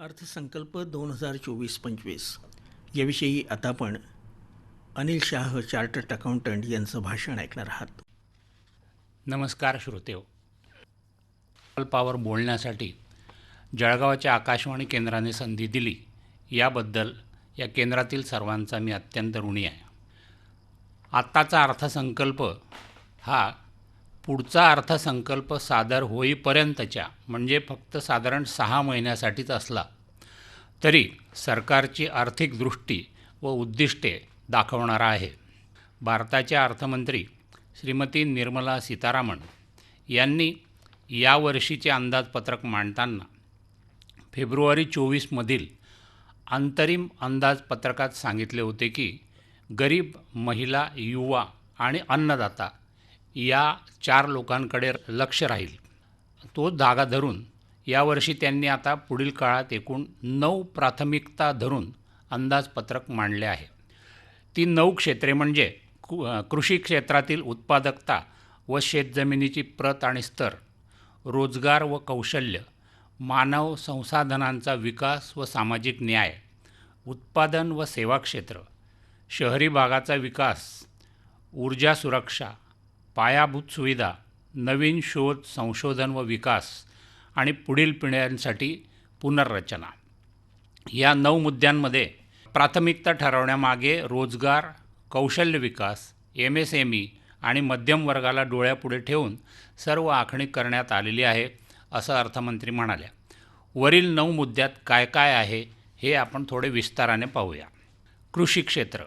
अर्थसंकल्प दोन हजार चोवीस पंचवीस. याविषयी आता आपण अनिल शाह चार्टर्ड अकाउंटंट यांचं भाषण ऐकणार आहात. नमस्कार श्रोतेहो अल्पावर बोलण्यासाठी जळगावच्या आकाशवाणी केंद्राने संधी दिली याबद्दल या केंद्रातील सर्वांचा मी अत्यंत ऋणी आहे. आत्ताचा अर्थसंकल्प हा पुढचा अर्थसंकल्प सादर होईपर्यंतच्या म्हणजे फक्त साधारण सहा महिन्यासाठीच असला तरी सरकारची आर्थिक दृष्टी व उद्दिष्टे दाखवणारा आहे. भारताच्या अर्थमंत्री श्रीमती निर्मला सीतारामन यांनी यावर्षीचे अंदाजपत्रक मांडताना फेब्रुवारी चोवीसमधील अंतरिम अंदाजपत्रकात सांगितले होते की गरीब महिला युवा आणि अन्नदाता या चार लोकांकडे लक्ष राहील. तो धागा धरून यावर्षी त्यांनी आता पुढील काळात एकूण नऊ प्राथमिकता धरून अंदाजपत्रक मांडले आहे. ती नऊ क्षेत्रे म्हणजे कु कृषी क्षेत्रातील उत्पादकता व शेतजमिनीची प्रत आणि स्तर रोजगार व कौशल्य मानव संसाधनांचा विकास व सामाजिक न्याय उत्पादन व सेवा क्षेत्र शहरी भागाचा विकास ऊर्जा सुरक्षा पायाभूत सुविधा नवीन शोध संशोधन व विकास आणि पुढील पिढ्यांसाठी पुनर्रचना. या नऊ मुद्द्यांमध्ये प्राथमिकता ठरवण्यामागे रोजगार कौशल्य विकास एम एस एम ई आणि मध्यम वर्गाला डोळ्यापुढे ठेवून सर्व आखणी करण्यात आलेली आहे असं अर्थमंत्री म्हणाल्या. वरील नऊ मुद्द्यात काय काय आहे हे आपण थोडे विस्ताराने पाहूया. कृषी क्षेत्र.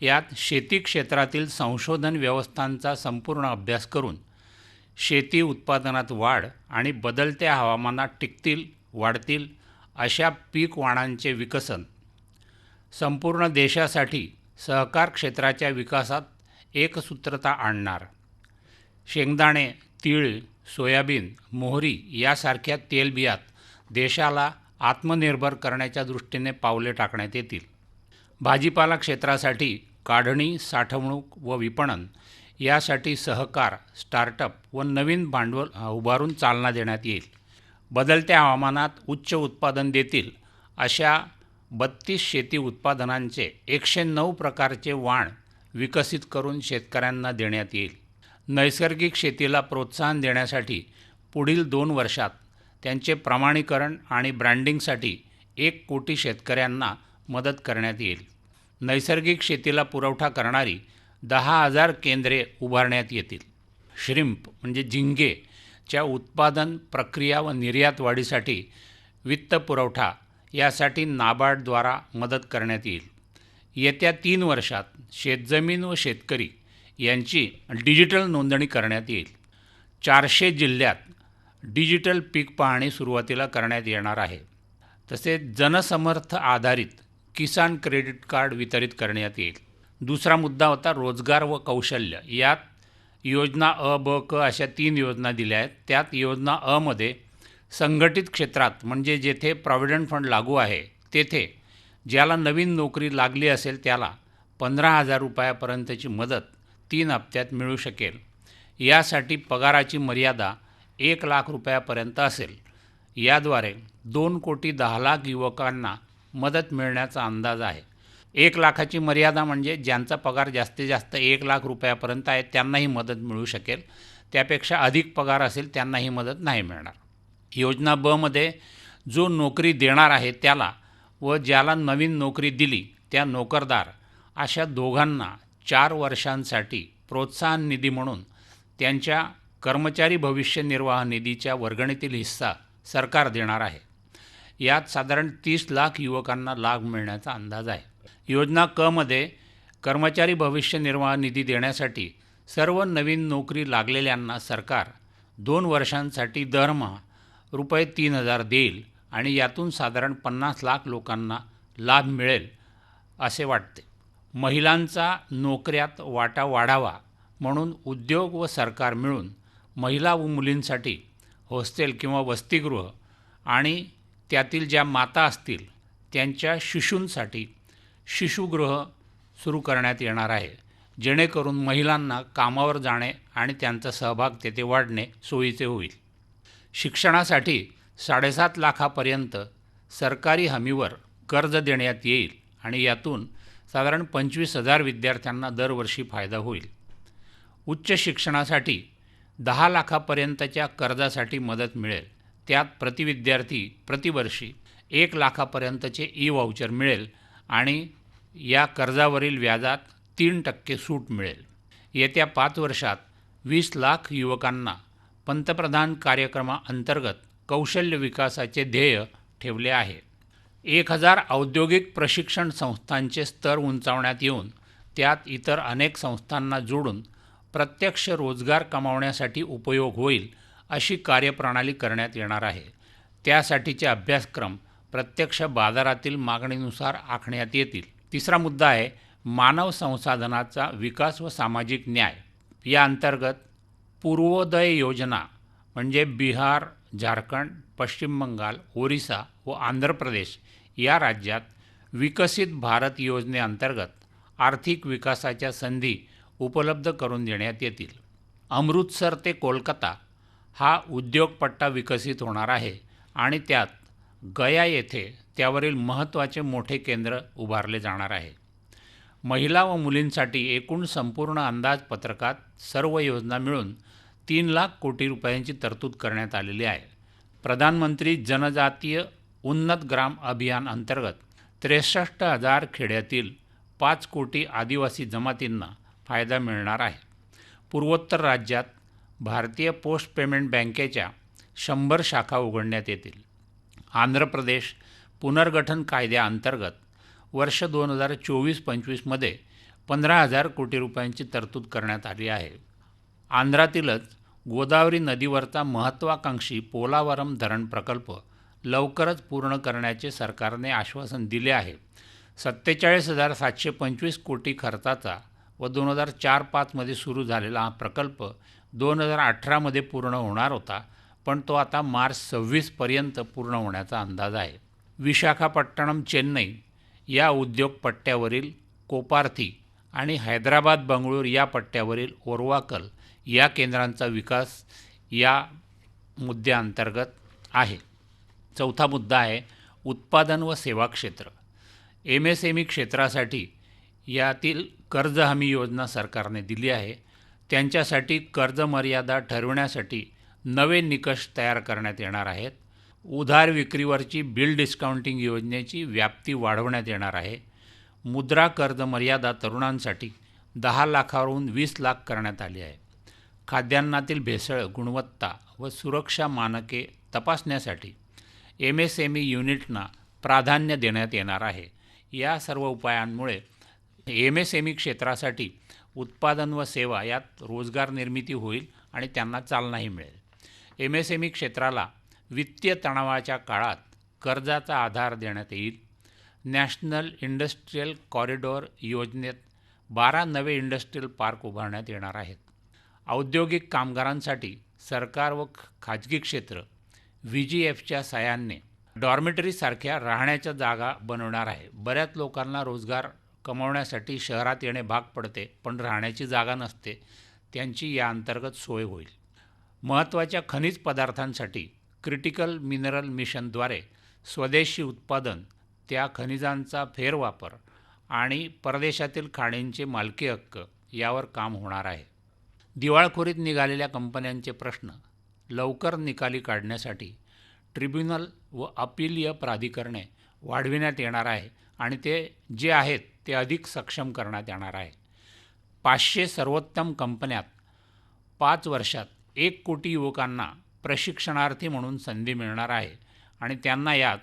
यात शेती क्षेत्रातील संशोधन व्यवस्थांचा संपूर्ण अभ्यास करून शेती उत्पादनात वाढ आणि बदलत्या हवामानात टिकतील वाढतील अशा पीक वाणांचे विकसन संपूर्ण देशासाठी सहकार क्षेत्राच्या विकासात एकसूत्रता आणणार. शेंगदाणे तीळ सोयाबीन मोहरी यासारख्या तेलबियात देशाला आत्मनिर्भर करण्याच्या दृष्टीने पावले टाकण्यात येतील. भाजीपाला क्षेत्रासाठी काढणी साठवणूक व विपणन यासाठी सहकार स्टार्टअप व नवीन भांडवल उभारून चालना देण्यात येईल. बदलत्या हवामानात उच्च उत्पादन देतील अशा बत्तीस शेती उत्पादनांचे एकशे नऊ प्रकारचे वाण विकसित करून शेतकऱ्यांना देण्यात येईल. नैसर्गिक शेतीला प्रोत्साहन देण्यासाठी पुढील दोन वर्षात त्यांचे प्रमाणीकरण आणि ब्रँडिंगसाठी एक कोटी शेतकऱ्यांना मदत करण्यात येईल. नैसर्गिक शेतीला पुरवठा करणारी दहा हजार केंद्रे उभारण्यात येतील. श्रिम्प म्हणजे झिंगेच्या उत्पादन प्रक्रिया व निर्यात वाढीसाठी वित्त पुरवठा यासाठी नाबार्डद्वारा मदत करण्यात येईल. येत्या तीन वर्षात शेतजमीन व शेतकरी यांची डिजिटल नोंदणी करण्यात येईल. चारशे जिल्ह्यात डिजिटल पीक पाहणी सुरुवातीला करण्यात येणार आहे. तसेच जनसमर्थ आधारित किसान क्रेडिट कार्ड वितरित करण्यात येईल. दुसरा मुद्दा होता रोजगार व कौशल्य. यात योजना अ ब क अशा तीन योजना दिल्या आहेत. त्यात योजना अमध्ये संघटित क्षेत्रात म्हणजे जेथे प्रॉव्हिडंट फंड लागू आहे तेथे ज्याला नवीन नोकरी लागली असेल त्याला पंधरा हजार रुपयापर्यंतची मदत तीन हप्त्यात मिळू शकेल. यासाठी पगाराची मर्यादा एक लाख रुपयापर्यंत असेल. याद्वारे दोन कोटी दहा लाख युवकांना मदत मिळण्याचा अंदाज आहे. एक लाखाची मर्यादा म्हणजे ज्यांचा पगार जास्तीत जास्त एक लाख रुपयापर्यंत आहे त्यांनाही मदत मिळू शकेल. त्यापेक्षा अधिक पगार असेल त्यांनाही मदत नाही मिळणार. योजना बमध्ये जो नोकरी देणार आहे त्याला व ज्याला नवीन नोकरी दिली त्या नोकरदार अशा दोघांना चार वर्षांसाठी प्रोत्साहन निधी म्हणून त्यांच्या कर्मचारी भविष्य निर्वाह निधीच्या वर्गणीतील हिस्सा सरकार देणार आहे. यात साधारण तीस लाख युवकांना लाभ मिळण्याचा अंदाज आहे. योजना क मध्ये कर्मचारी भविष्य निर्वाह निधी देण्यासाठी सर्व नवीन नोकरी लागलेल्यांना सरकार दोन वर्षांसाठी दरमहा रुपये तीन हजार देईल आणि यातून साधारण पन्नास लाख लोकांना लाभ मिळेल असे वाटते. महिलांचा नोकऱ्यात वाटा वाढावा म्हणून उद्योग व सरकार मिळून महिला व मुलींसाठी हॉस्टेल किंवा वसतिगृह आणि त्यातील ज्या माता असतील त्यांच्या शिशूंसाठी शिशुगृह सुरू करण्यात येणार आहे. जेणेकरून महिलांना कामावर जाणे आणि त्यांचा सहभाग तेथे वाढणे सोयीचे होईल. शिक्षणासाठी साडेसात लाखापर्यंत सरकारी हमीवर कर्ज देण्यात येईल आणि यातून साधारण पंचवीस हजार विद्यार्थ्यांना दरवर्षी फायदा होईल. उच्च शिक्षणासाठी दहा लाखापर्यंतच्या कर्जासाठी मदत मिळेल. त्यात प्रतिविद्यार्थी प्रतिवर्षी एक लाखापर्यंतचे ई व्हाउचर मिळेल आणि या कर्जावरील व्याजात तीन टक्के सूट मिळेल. येत्या पाच वर्षात वीस लाख युवकांना पंतप्रधान कार्यक्रमाअंतर्गत कौशल्य विकासाचे ध्येय ठेवले आहे. एक हजार औद्योगिक प्रशिक्षण संस्थांचे स्तर उंचावण्यात येऊन त्यात इतर अनेक संस्थांना जोडून प्रत्यक्ष रोजगार कमावण्यासाठी उपयोग होईल अशी कार्यप्रणाली करण्यात येणार आहे. त्यासाठीचे अभ्यासक्रम प्रत्यक्ष बाजारातील मागणीनुसार आखण्यात येतील. तिसरा मुद्दा आहे मानव संसाधनाचा विकास व सामाजिक न्याय. या अंतर्गत पूर्वोदय योजना म्हणजे बिहार झारखंड पश्चिम बंगाल ओरिसा व आंध्र प्रदेश या राज्यात विकसित भारत योजनेअंतर्गत आर्थिक विकासाच्या संधी उपलब्ध करून देण्यात येतील. अमृतसर ते कोलकाता हा उद्योगपट्टा विकसित होणार आहे आणि त्यात गया येथे त्यावरील महत्त्वाचे मोठे केंद्र उभारले जाणार आहे. महिला व मुलींसाठी एकूण संपूर्ण अंदाजपत्रकात सर्व योजना मिळून तीन लाख कोटी रुपयांची तरतूद करण्यात आलेली आहे. प्रधानमंत्री जनजातीय उन्नत ग्राम अभियान अंतर्गत त्रेसष्ट हजार खेड्यातील पाच कोटी आदिवासी जमातींना फायदा मिळणार आहे. पूर्वोत्तर राज्यात भारतीय पोस्ट पेमेंट बँकेच्या शंभर शाखा उघडण्यात येतील. आंध्र प्रदेश पुनर्गठन कायद्याअंतर्गत वर्ष दोन हजार चोवीस पंचवीसमध्ये पंधरा हजार कोटी रुपयांची तरतूद करण्यात आली आहे. आंध्रातीलच गोदावरी नदीवरचा महत्त्वाकांक्षी पोलावरम धरण प्रकल्प लवकरच पूर्ण करण्याचे सरकारने आश्वासन दिले आहे. सत्तेचाळीस हजार सातशे पंचवीस कोटी खर्चाचा व दोन हजार चार पाचमध्ये सुरू झालेला हा प्रकल्प दोन हजार अठरामध्ये पूर्ण होणार होता पण तो आता मार्च सव्वीसपर्यंत पूर्ण होण्याचा अंदाज आहे. विशाखापट्टणम चेन्नई या उद्योग पट्ट्यावरील कोपार्थी आणि हैदराबाद बंगळूर या पट्ट्यावरील ओरवाकल या केंद्रांचा विकास या मुद्द्याअंतर्गत आहे. चौथा मुद्दा आहे उत्पादन व सेवा क्षेत्र. एम एस एम ई क्षेत्रासाठी यातील कर्ज हमी योजना सरकारने दिली आहे. त्यांच्यासाठी कर्जमर्यादा ठरविण्यासाठी नवे निकष तयार करण्यात येणार आहेत. उधार विक्रीवरची बिल डिस्काउंटिंग योजनेची व्याप्ती वाढवण्यात येणार आहे. मुद्रा कर्ज मर्यादा तरुणांसाठी दहा लाखावरून वीस लाख करण्यात आली आहे. खाद्यान्नातील भेसळ गुणवत्ता व सुरक्षा मानके तपासण्यासाठी एम एस एम ई युनिटना प्राधान्य देण्यात येणार आहे. या सर्व उपायांमुळे एम एस एम ई क्षेत्रासाठी उत्पादन व सेवा यात रोजगार निर्मिती होईल आणि त्यांना चालनाही मिळेल. एम एस एम ई क्षेत्राला वित्तीय तणावाच्या काळात कर्जाचा आधार देण्यात येईल. नॅशनल इंडस्ट्रीयल कॉरिडॉर योजनेत बारा नवे इंडस्ट्रीयल पार्क उभारण्यात येणार आहेत. औद्योगिक कामगारांसाठी सरकार व ख- खाजगी क्षेत्र व्ही जी एफच्या साहाय्याने डॉर्मेटरीसारख्या राहण्याच्या जागा बनवणार आहे. बऱ्याच लोकांना रोजगार कमवण्यासाठी शहरात येणे भाग पडते पण राहण्याची जागा नसते. त्यांची या अंतर्गत सोय होईल. महत्त्वाच्या खनिज पदार्थांसाठी क्रिटिकल मिनरल मिशनद्वारे स्वदेशी उत्पादन त्या खनिजांचा फेरवापर आणि परदेशातील खाणींचे मालकी हक्क यावर काम होणार आहे. दिवाळखोरीत निघालेल्या कंपन्यांचे प्रश्न लवकर निकाली काढण्यासाठी ट्रिब्युनल व अपीलीय प्राधिकरणे वाढविण्यात येणार आहे आणि ते जे आहेत ते अधिक सक्षम करण्यात येणार आहे. पाचशे सर्वोत्तम कंपन्यात पाच वर्षात एक कोटी युवकांना प्रशिक्षणार्थी म्हणून संधी मिळणार आहे आणि त्यांना यात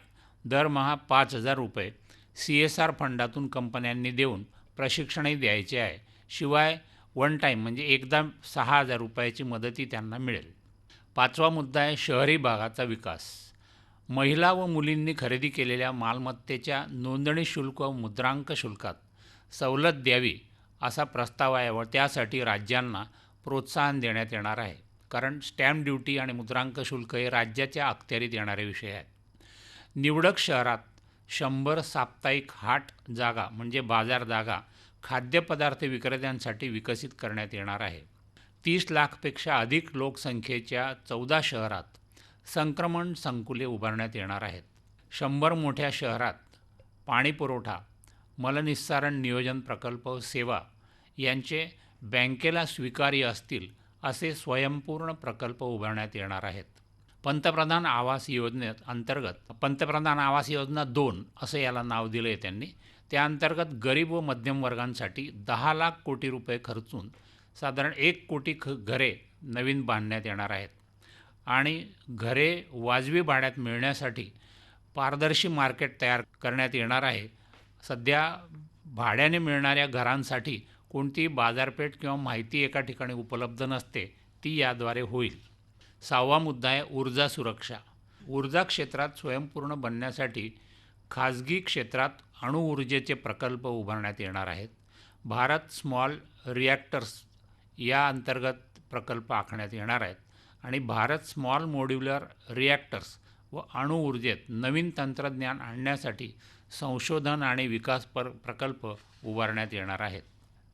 दरमहा पाच हजार रुपये सी एस आर फंडातून कंपन्यांनी देऊन प्रशिक्षणही द्यायचे आहे. शिवाय वन टाईम म्हणजे एकदा सहा हजार रुपयाची मदतही त्यांना मिळेल. पाचवा मुद्दा आहे शहरी भागाचा विकास. महिला व मुलींनी खरेदी केलेल्या मालमत्तेच्या नोंदणी शुल्क व मुद्रांक शुल्कात सवलत द्यावी असा प्रस्ताव आहे व त्यासाठी राज्यांना प्रोत्साहन देण्यात येणार आहे. कारण स्टॅम्प ड्युटी आणि मुद्रांक शुल्क हे राज्याच्या अखत्यारीत येणारे विषय आहेत. निवडक शहरात शंभर साप्ताहिक हाट जागा म्हणजे बाजार जागा खाद्यपदार्थ विक्रेत्यांसाठी विकसित करण्यात येणार आहे. तीस लाखपेक्षा अधिक लोकसंख्येच्या चौदा शहरात संक्रमण संकुले उभारण्यात येणार आहेत. शंभर मोठ्या शहरात पाणीपुरवठा मलनिस्सारण नियोजन प्रकल्प सेवा यांचे बँकेला स्वीकार्य असतील असे स्वयंपूर्ण प्रकल्प उभारण्यात येणार आहेत. पंतप्रधान आवास योजनेत अंतर्गत पंतप्रधान आवास योजना दोन असं याला नाव दिलं आहे त्यांनी. त्या अंतर्गत गरीब व मध्यम वर्गांसाठी दहा लाख कोटी रुपये खर्चून साधारण एक कोटी ख घरे नवीन बांधण्यात येणार आहेत. आणि घरे वाजवी भाड्यात मिळण्यासाठी पारदर्शी मार्केट तयार करण्यात येणार आहे. सध्या भाड्याने मिळणाऱ्या घरांसाठी कोणतीही बाजारपेठ किंवा माहिती एका ठिकाणी उपलब्ध नसते ती याद्वारे होईल. सहावा मुद्दा आहे ऊर्जा सुरक्षा. ऊर्जा क्षेत्रात स्वयंपूर्ण बनण्यासाठी खाजगी क्षेत्रात अणुऊर्जेचे प्रकल्प उभारण्यात येणार आहेत. भारत स्मॉल रिॲक्टर्स या अंतर्गत प्रकल्प आखण्यात येणार आहेत. आणि भारत स्मॉल मॉड्युलर रिॲक्टर्स व अणुऊर्जेत नवीन तंत्रज्ञान आणण्यासाठी संशोधन आणि विकास पर प्रकल्प उभारण्यात येणार आहेत.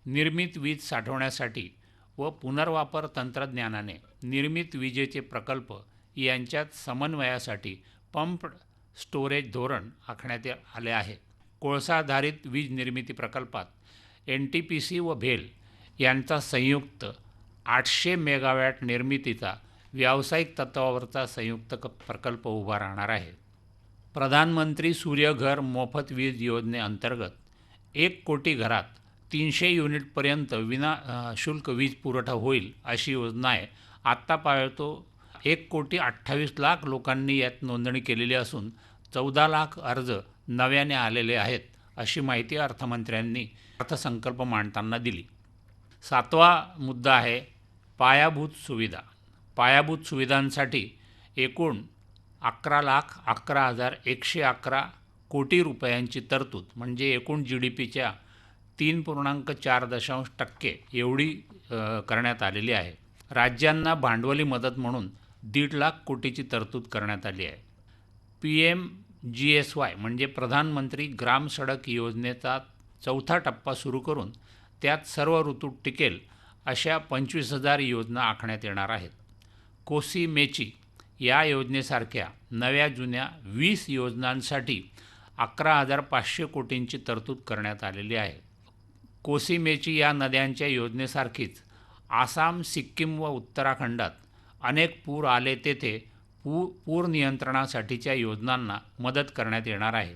निर्मित वीज साठवण्यासाठी व पुनर्वापर तंत्रज्ञानाने निर्मित विजेचे प्रकल्प यांच्यात समन्वयासाठी पंप स्टोरेज धोरण आखण्यात आले आहे. कोळसाधारित वीज निर्मिती प्रकल्पात एन टी पी सी व भेल यांचा संयुक्त आठशे मेगावॅट निर्मितीचा व्यावसायिक तत्वावरचा संयुक्त क प्रकल्प उभा राहणार आहे. प्रधानमंत्री सूर्यघर मोफत वीज योजनेअंतर्गत एक कोटी घरात तीनशे युनिटपर्यंत विना शुल्क वीज पुरवठा होईल अशी योजना आहे. आत्ता पाळतो एक कोटी अठ्ठावीस लाख लोकांनी यात नोंदणी केलेली असून चौदा लाख अर्ज नव्याने आलेले आहेत अशी माहिती अर्थमंत्र्यांनी अर्थसंकल्प मांडताना दिली. सातवा मुद्दा आहे पायाभूत सुविधा. पायाभूत सुविधांसाठी एकूण अकरा लाख अकरा हजार एकशे अकरा कोटी रुपयांची तरतूद म्हणजे एकूण जी डी पीच्या तीन पूर्णांक चार दशांश टक्के एवढी करण्यात आलेली आहे. राज्यांना भांडवली मदत म्हणून दीड लाख कोटीची तरतूद करण्यात आली आहे. P M G S Y म्हणजे प्रधानमंत्री ग्राम सडक योजनेचा चौथा टप्पा सुरू करून त्यात सर्व ऋतू टिकेल अशा पंचवीस हजार योजना आखण्यात येणार आहेत. कोसी मेची या योजनेसारख्या नव्या जुन्या वीस योजनांसाठी अकरा हजार पाचशे कोटींची तरतूद करण्यात आलेली आहे. कोसीमेची या नद्यांच्या योजनेसारखीच आसाम सिक्कीम व उत्तराखंडात अनेक पूर आले तेथे पू पूर नियंत्रणासाठीच्या योजनांना मदत करण्यात येणार आहे.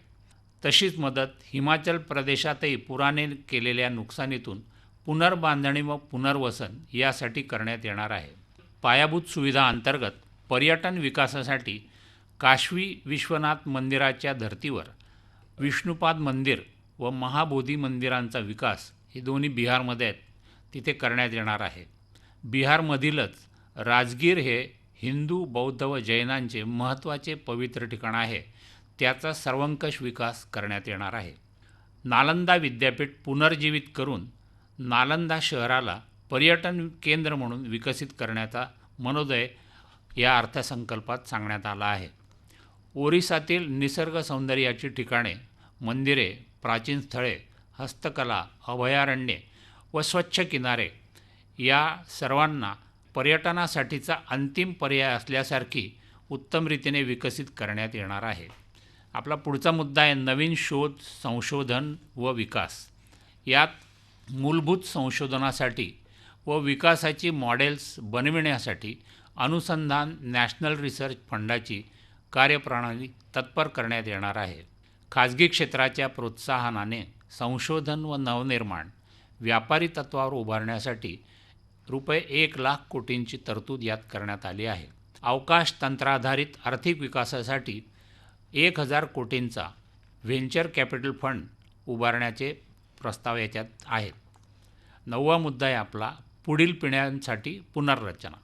तशीच मदत हिमाचल प्रदेशातही पुराने केलेल्या नुकसानीतून पुनर्बांधणी व पुनर्वसन यासाठी करण्यात येणार आहे. पायाभूत सुविधा अंतर्गत पर्यटन विकासासाठी काशवी विश्वनाथ मंदिराच्या धर्तीवर विष्णुपाद मंदिर व महाबोधी मंदिरांचा विकास हे दोन्ही बिहारमध्ये आहेत. तिथे करण्यात येणार आहे. बिहारमधीलच राजगीर हे हिंदू बौद्ध व जैनांचे महत्त्वाचे पवित्र ठिकाण आहे. त्याचा सर्वंकष विकास करण्यात येणार आहे. नालंदा विद्यापीठ पुनर्जीवित करून नालंदा शहराला पर्यटन केंद्र म्हणून विकसित करण्याचा मनोदय या अर्थसंकल्पात सांगण्यात आला आहे. ओरिसातील निसर्ग सौंदर्याची ठिकाणे मंदिरे प्राचीन स्थळे हस्तकला अभयारण्ये व स्वच्छ किनारे या सर्वांना पर्यटनासाठीचा अंतिम पर्याय असल्यासारखी उत्तम रीतीने विकसित करण्यात येणार आहे. आपला पुढचा मुद्दा आहे नवीन शोध संशोधन व विकास. यात मूलभूत संशोधनासाठी व विकासाची मॉडेल्स बनविण्यासाठी अनुसंधान नॅशनल रिसर्च फंडाची कार्यप्रणाली तत्पर करण्यात येणार आहे. खाजगी क्षेत्राच्या प्रोत्साहनाने संशोधन व नवनिर्माण व्यापारी तत्वावर उभारण्यासाठी रुपये एक लाख कोटींची तरतूद यात करण्यात आली आहे. अवकाश तंत्राधारित आर्थिक विकासासाठी एक हजार कोटींचा व्हेंचर कॅपिटल फंड उभारण्याचे प्रस्ताव याच्यात आहेत. नववा मुद्दा आहे आपला पुढील पिढ्यांसाठी पुनर्रचना.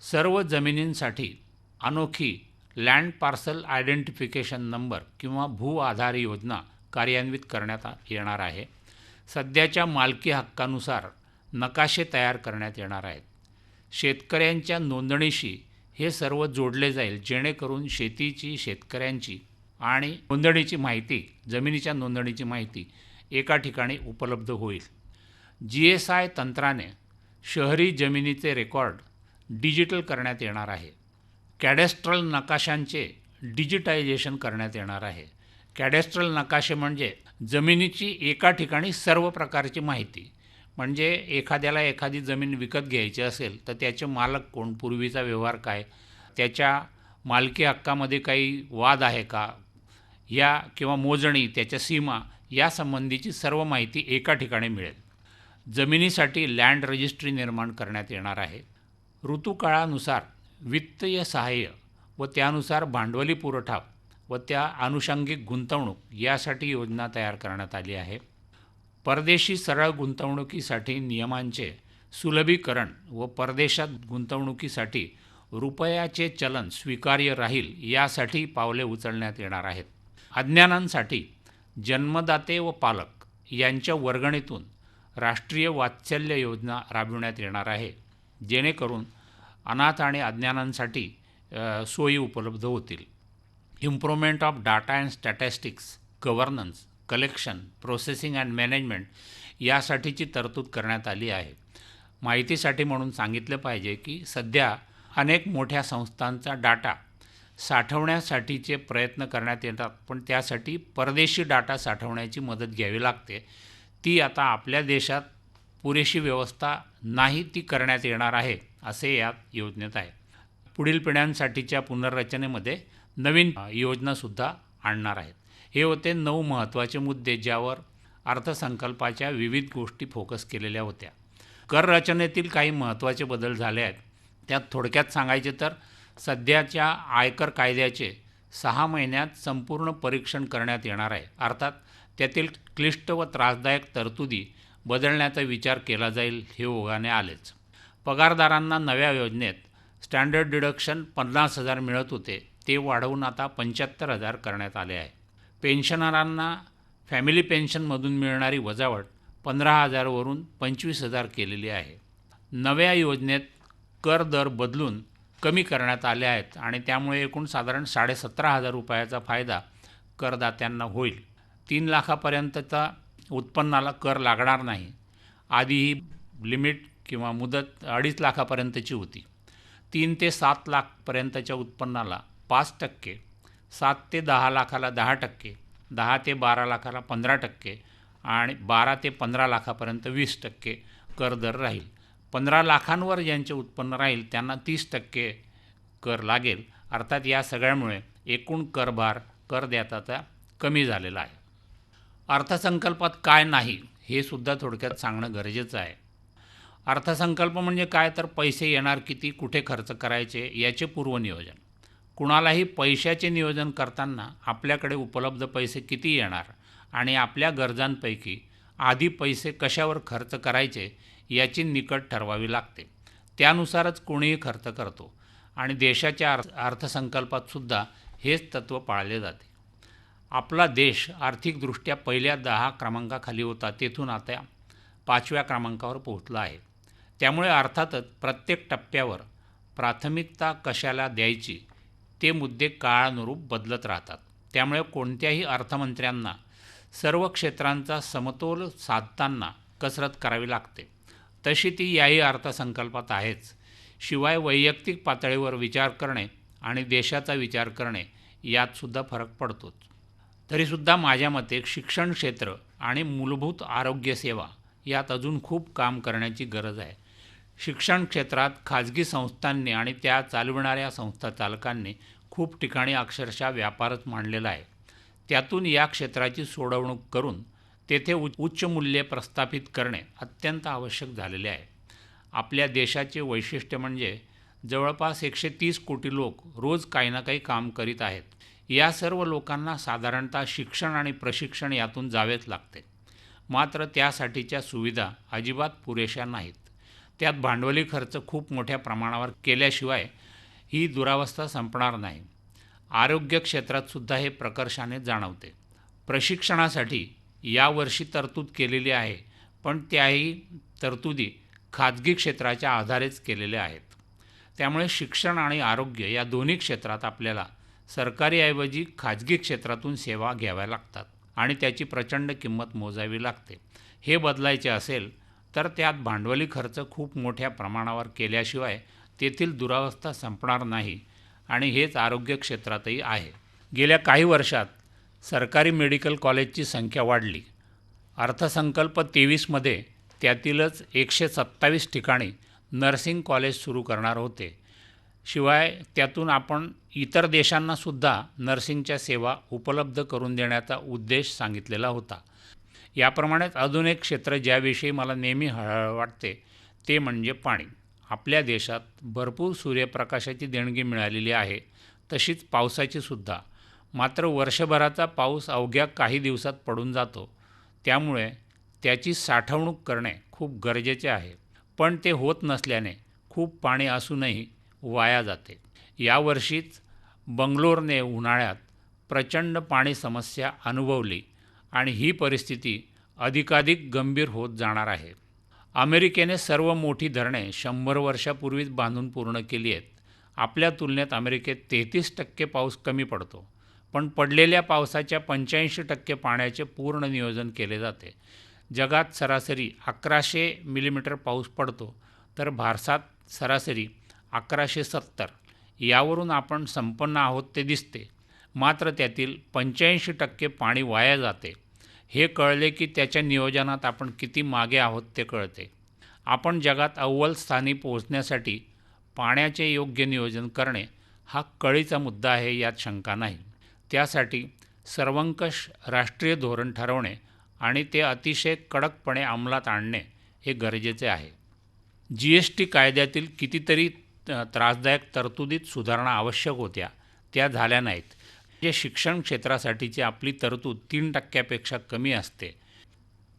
सर्व जमिनींसाठी अनोखी लँड पार्सल आयडेंटिफिकेशन नंबर किंवा भू आधार योजना कार्यान्वित करण्यात येणार आहे. सध्याच्या मालकी हक्कानुसार नकाशे तयार करण्यात येणार आहेत. शेतकऱ्यांच्या नोंदणीशी हे सर्व जोडले जाईल जेणेकरून शेतीची शेतकऱ्यांची आणि नोंदणीची माहिती जमिनीच्या नोंदणीची माहिती एका ठिकाणी उपलब्ध होईल. जी एस आय तंत्राने शहरी जमिनीचे रेकॉर्ड डिजिटल करण्यात येणार आहे. कॅडेस्ट्रल नकाशांचे डिजिटायझेशन करण्यात येणार आहे. कॅडेस्ट्रल नकाशे म्हणजे जमिनीची एका ठिकाणी सर्व प्रकारची माहिती. म्हणजे एखाद्याला एखादी जमीन विकत घ्यायची असेल तर त्याचे मालक कोण? पूर्वीचा व्यवहार काय? त्याच्या मालकी हक्कामध्ये काही वाद आहे का? या किंवा मोजणी त्याच्या सीमा यासंबंधीची सर्व माहिती एका ठिकाणी मिळेल. जमिनीसाठी लँड रजिस्ट्री निर्माण करण्यात येणार आहे. ऋतुकाळानुसार वित्तीय सहाय्य व त्यानुसार भांडवली पुरवठा व त्या आनुषंगिक गुंतवणूक यासाठी योजना तयार करण्यात आली आहे. परदेशी सरळ गुंतवणुकीसाठी नियमांचे सुलभीकरण व परदेशात गुंतवणुकीसाठी रुपयाचे चलन स्वीकार्य राहील यासाठी पावले उचलण्यात येणार आहेत. अज्ञानांसाठी जन्मदाते व पालक यांच्या वर्गणीतून राष्ट्रीय वात्सल्य योजना राबविण्यात येणार आहे जेणेकरून अनाथ आणि अज्ञानांसाठी सोयी उपलब्ध होतील. Improvement of data and statistics governance collection processing and management यासाठीची तरतूद करण्यात आली आहे. माहितीसाठी म्हणून सांगितलं पाहिजे की सध्या अनेक मोठ्या संस्थांचा डाटा साठवण्यासाठीचे प्रयत्न करण्यात येतात पण त्यासाठी परदेशी डाटा साठवण्याची मदत घ्यावी लागते. ती आता आपल्या देशात पुरेशी व्यवस्था नाही ती करण्यात येणार आहे असे यात योजनेत आहे. पुढील पिढ्यांसाठीच्या पुनर्रचनेमध्ये नवीन योजनासुद्धा आणणार आहेत. हे होते नऊ महत्त्वाचे मुद्दे ज्यावर अर्थसंकल्पाच्या विविध गोष्टी फोकस केलेल्या होत्या. कर रचनेतील काही महत्त्वाचे बदल झाले आहेत. त्यात थोडक्यात सांगायचे तर सध्याच्या आयकर कायद्याचे सहा महिन्यात संपूर्ण परीक्षण करण्यात येणार आहे. अर्थात त्यातील क्लिष्ट व त्रासदायक तरतुदी बदलण्याचा विचार केला जाईल हे ओघाने आलेच. पगारदारांना नव्या योजनेत स्टँडर्ड डिडक्शन पन्नास हजार मिळत होते. ते वाढवून आता पंच्याहत्तर हजार करण्यात आले आहे. पेन्शनरांना फॅमिली पेन्शनमधून मिळणारी वजावट पंधरा हजारवरून पंचवीस हजार केलेली आहे. नव्या योजनेत कर दर बदलून कमी करण्यात आले आहेत आणि त्यामुळे एकूण साधारण साडेसतरा हजार रुपयाचा फायदा करदात्यांना होईल. तीन लाखापर्यंतचा उत्पन्नाला कर लागणार नाही. आधी ही लिमिट किंवा मुदत अडीच लाखापर्यंतची होती. तीन ते सात लाखपर्यंतच्या उत्पन्नाला पाच टक्के सात ते दहा लाखाला दहा टक्के दहा ते बारा लाखाला पंधरा टक्के आणि बारा ते पंधरा लाखापर्यंत वीस टक्के कर दर राहील. पंधरा लाखांवर ज्यांचे उत्पन्न राहील त्यांना तीस टक्के कर लागेल. अर्थात या सगळ्यामुळे एकूण करभार करदात्याचा कमी झालेला आहे. अर्थसंकल्पात काय नाही हे सुद्धा थोडक्यात सांगणं गरजेचं आहे. अर्थसंकल्प म्हणजे काय? तर पैसे येणार किती कुठे खर्च करायचे याचे पूर्वनियोजन. कुणालाही पैशाचे नियोजन करताना आपल्याकडे उपलब्ध पैसे किती येणार आणि आपल्या गरजांपैकी आधी पैसे कशावर खर्च करायचे याची निकट ठरवावी लागते. त्यानुसारच कोणीही खर्च करतो आणि देशाच्या अर्थ अर्थसंकल्पातसुद्धा हेच तत्त्व पाळले जाते. आपला देश आर्थिकदृष्ट्या पहिल्या दहा क्रमांकाखाली होता तेथून आता पाचव्या क्रमांकावर पोहोचला आहे. त्यामुळे अर्थातच प्रत्येक टप्प्यावर प्राथमिकता कशाला द्यायची ते मुद्दे काळानुरूप बदलत राहतात. त्यामुळे कोणत्याही अर्थमंत्र्यांना सर्व क्षेत्रांचा समतोल साधताना कसरत करावी लागते. तशी ती याही अर्थसंकल्पात आहेच. शिवाय वैयक्तिक पातळीवर विचार करणे आणि देशाचा विचार करणे यातसुद्धा फरक पडतोच. तरीसुद्धा माझ्या मते शिक्षण क्षेत्र आणि मूलभूत आरोग्यसेवा यात अजून खूप काम करण्याची गरज आहे. शिक्षण क्षेत्रात खाजगी संस्थांनी आणि त्या चालविणाऱ्या संस्था चालकांनी खूप ठिकाणी अक्षरशः व्यापारच मांडलेला आहे. त्यातून या क्षेत्राची सोडवणूक करून तेथे उ उच्च मूल्ये प्रस्थापित करणे अत्यंत आवश्यक झालेले आहे. आपल्या देशाचे वैशिष्ट्य म्हणजे जवळपास एकशे तीस कोटी लोक रोज काही ना काही काम करीत आहेत. या सर्व लोकांना साधारणतः शिक्षण आणि प्रशिक्षण यातून जावेच लागते. मात्र त्यासाठीच्या सुविधा अजिबात पुरेशा नाहीत. त्यात भांडवली खर्च खूप मोठ्या प्रमाणावर केल्याशिवाय ही दुरावस्था संपणार नाही. आरोग्य क्षेत्रातसुद्धा हे प्रकर्षाने जाणवते. प्रशिक्षणासाठी यावर्षी तरतूद केलेली आहे पण त्याही तरतुदी खाजगी क्षेत्राच्या आधारेच केलेल्या आहेत. त्यामुळे शिक्षण आणि आरोग्य या दोन्ही क्षेत्रात आपल्याला सरकारीऐवजी खाजगी क्षेत्रातून सेवा घ्याव्या लागतात आणि त्याची प्रचंड किंमत मोजावी लागते. हे बदलायचे असेल तर त्यात भांडवली खर्च खूप मोठ्या प्रमाणावर केल्याशिवाय तेथील दुरावस्था संपणार नाही आणि हेच आरोग्य क्षेत्रातही आहे. गेल्या काही वर्षात सरकारी मेडिकल कॉलेजची संख्या वाढली. अर्थसंकल्प तेवीसमध्ये त्यातीलच एकशे सत्तावीस ठिकाणी नर्सिंग कॉलेज सुरू करणार होते. शिवाय त्यातून आपण इतर देशांनासुद्धा नर्सिंगच्या सेवा उपलब्ध करून देण्याचा उद्देश सांगितलेला होता. याप्रमाणेच अजून एक क्षेत्र ज्याविषयी मला नेहमी हळहळ वाटते ते म्हणजे पाणी. आपल्या देशात भरपूर सूर्यप्रकाशाची देणगी मिळालेली आहे तशीच पावसाची सुद्धा. मात्र वर्षभराचा पाऊस अवघ्या काही दिवसात पडून जातो. त्यामुळे त्याची साठवणूक करणे खूप गरजेचे आहे. पण ते होत नसल्याने खूप पाणी असूनही वाया जाते. यावर्षीच बंगलोरने उन्हाळ्यात प्रचंड पाणी समस्या अनुभवली आणि ही परिस्थिती अधिकाधिक गंभीर होत जाणार आहे. अमेरिकेने सर्व मोठी धरणे शंभर वर्षापूर्वीच बांधून पूर्ण केली आहेत. आपल्या तुलनेत अमेरिकेत तेहतीस टक्के पाऊस कमी पडतो पण पडलेल्या पावसाच्या पंच्याऐंशी टक्के पाण्याचे पूर्ण नियोजन केले जाते. जगात सरासरी अकराशे मिलीमीटर पाऊस पडतो तर भारतात सरासरी अकराशे सत्तर. यावरून आपण संपन्न आहोत ते दिसते. मात्र त्यातील पंच्याऐंशी टक्के पाणी वाया जाते. हे कळले की त्याच्या नियोजनात आपण किती मागे आहोत ते कळते. आपण जगात अव्वल स्थानी पोहोचण्यासाठी पाण्याचे योग्य नियोजन करणे हा कळीचा मुद्दा आहे यात शंका नाही. त्यासाठी सर्वंकष राष्ट्रीय धोरण ठरवणे आणि ते अतिशय कडकपणे अंमलात आणणे हे गरजेचे आहे. जी एस टी कायद्यातील कितीतरी त्रासदायक तरतुदीत सुधारणा आवश्यक होत्या. त्या झाल्या नाहीत. जे शिक्षण क्षेत्रासाठीची आपली तरतूद तीन टक्क्यापेक्षा कमी असते.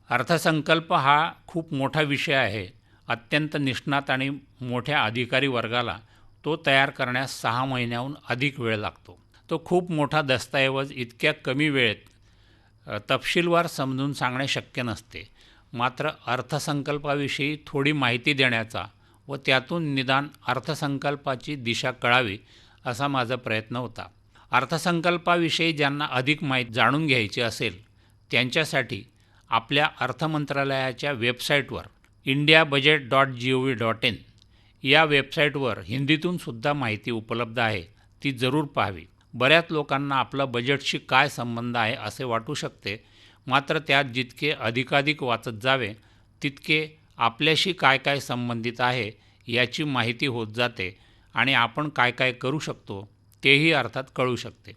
अर्थसंकल्प हा खूप मोठा विषय आहे. अत्यंत निष्णात आणि मोठ्या अधिकारी वर्गाला तो तयार करण्यास सहा महिन्याहून अधिक वेळ लागतो. तो खूप मोठा दस्तऐवज इतक्या कमी वेळेत तपशीलवार समजून सांगणे शक्य नसते. मात्र अर्थसंकल्पाविषयी थोडी माहिती देण्याचा व त्यातून निदान अर्थसंकल्पाची दिशा कळावी असा माझा प्रयत्न होता. अर्थसंकल्पाविषयी ज्यांना अधिक माहिती जाणून घ्यायची असेल त्यांच्यासाठी आपल्या अर्थमंत्रालयाच्या वेबसाईटवर India budget dot G O V dot in या वेबसाईटवर हिंदीतून सुद्धा माहिती उपलब्ध आहे. ती जरूर पाहावी. बऱ्याच लोकांना आपला बजेटशी काय संबंध आहे असे वाटू शकते मात्र त्यात जितके अधिकाधिक वाचत जावे तितके आपल्याशी काय काय संबंधित आहे याची माहिती होत जाते आणि आपण काय काय करू शकतो तेही अर्थात कळू शकते.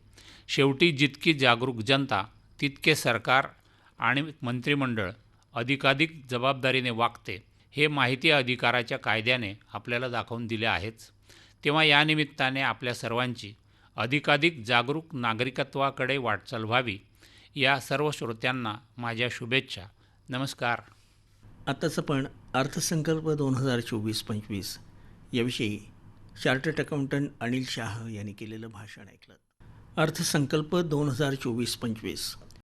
शेवटी जितकी जागरूक जनता तितके सरकार आणि मंत्रिमंडळ अधिकाधिक जबाबदारीने वागते हे माहिती अधिकाराच्या कायद्याने आपल्याला दाखवून दिले आहेच. तेव्हा या निमित्ताने आपल्या सर्वांची अधिकाधिक जागरूक नागरिकत्वाकडे वाटचाल व्हावी. या सर्व श्रोत्यांना माझ्या शुभेच्छा. नमस्कार. आत्ताचं पण अर्थसंकल्प दोन हजार चोवीस पंचवीस याविषयी चार्टर्ड अकाउंटंट अनिल शाह यांनी केलेलं भाषण ऐकलं. अर्थसंकल्प दोन हजार चोवीस पंचवीस